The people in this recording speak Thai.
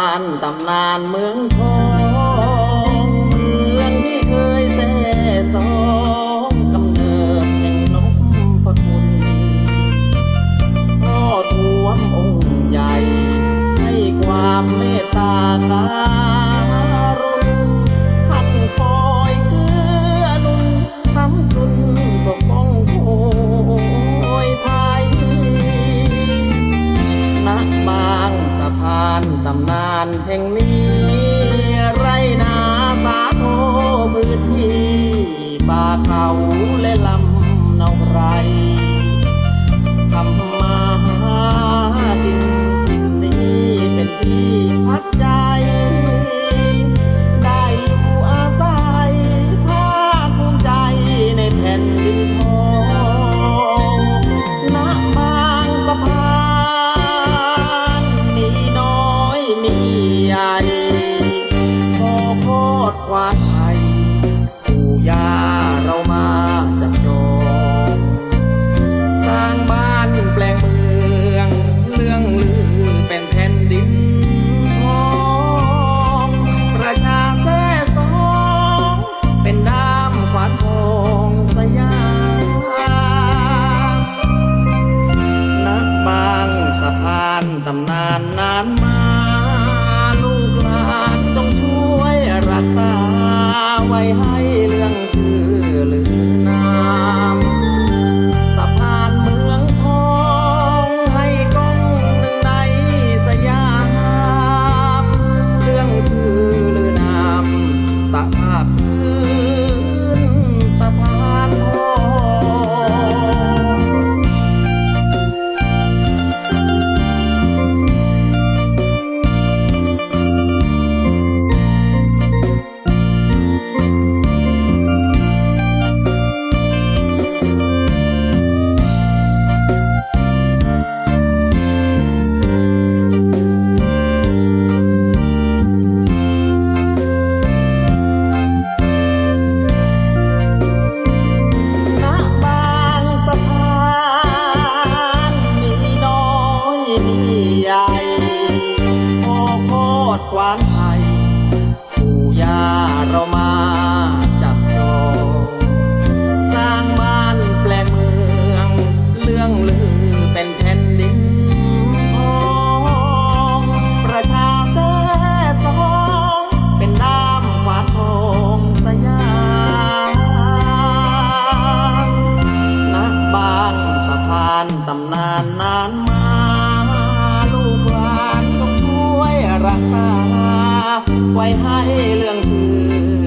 านตำนานเมืองทองเมืองที่เคยแซ่สองกำเนิดแห่งนพคุณพ่อทวมองค์ใหญ่ ให้ความเมตตากาานแห่งนี้ไรนาสาโทพื้นที่ป่าเขาและลำนองไร ควานไทยปู่ย่าเรามาจับจองสร้างบ้านแปลงเมือง เรื่องลือเป็นแผ่นดินทองประชาแซ่สองเป็นด้ามขวานทองสยามนักบางสะพานตำนานนานมา ไว้ให้านนานมาลูกหลานต้องช่วยรักษา ไว้ให้เรื่องคือ